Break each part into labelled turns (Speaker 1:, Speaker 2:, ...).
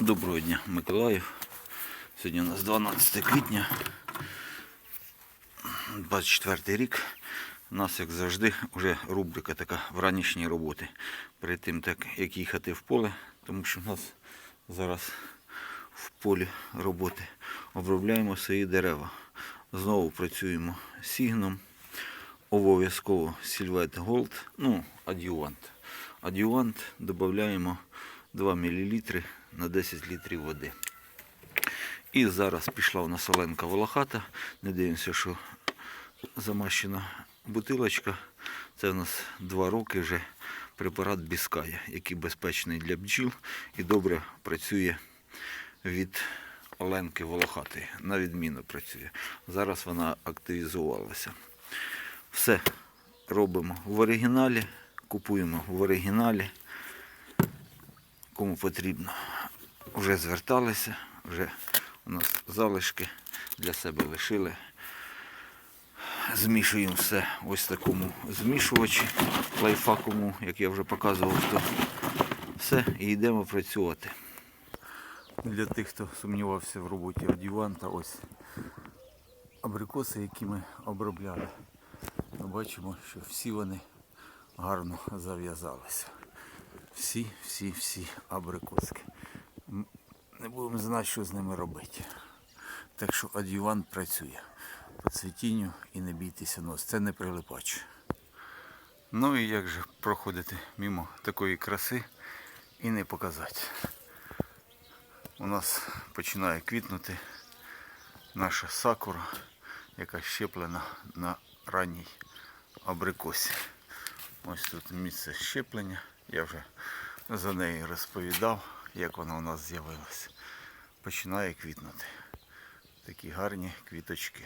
Speaker 1: Доброго дня, Миколаїв. Сьогодні у нас 12 квітня, 24 рік. У нас, як завжди, вже рубрика така вранішні роботи. Перед тим, так, як їхати в поле, тому що у нас зараз в полі роботи обробляємо свої дерева. Знову працюємо сігном. Обов'язково Сільвет Голд, ну, адювант. Адювант додаємо 2 мл на 10 літрів води. І зараз пішла у нас оленка волохата. Не дивимося, що замащена бутилочка. Це у нас 2 роки вже препарат Біская, який безпечний для бджіл і добре працює від оленки волохатої. На відміну працює. Зараз вона активізувалася. Все робимо в оригіналі, купуємо в оригіналі. Кому потрібно. Вже зверталися, вже у нас залишки для себе лишили. Змішуємо все ось такому змішувачі лайфакому, як я вже показував, то все і йдемо працювати. Для тих, хто сумнівався в роботі адюванта, ось абрикоси, які ми обробляли. Ми бачимо, що всі вони гарно зав'язалися. Всі, всі, всі абрикоски. Не будемо знати, що з ними робити. Так що адювант працює по цвітінню і не бійтеся нос. Це не прилипач. Ну і як же проходити мимо такої краси і не показати. У нас починає квітнути наша сакура, яка щеплена на ранній абрикосі. Ось тут місце щеплення. Я вже за неї розповідав, як вона у нас з'явилася. Починає квітнути. Такі гарні квіточки.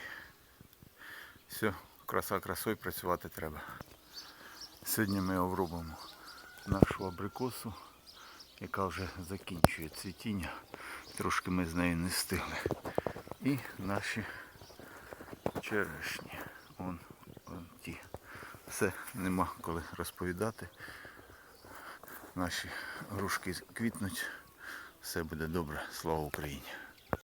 Speaker 1: Все, краса красою працювати треба. Сьогодні ми обробимо нашу абрикосу, яка вже закінчує цвітіння. Трошки ми з нею не встигли. І наші черешні. Вон. Все, нема коли розповідати. Наші грушки квітнуть. Все буде добре. Слава Україні!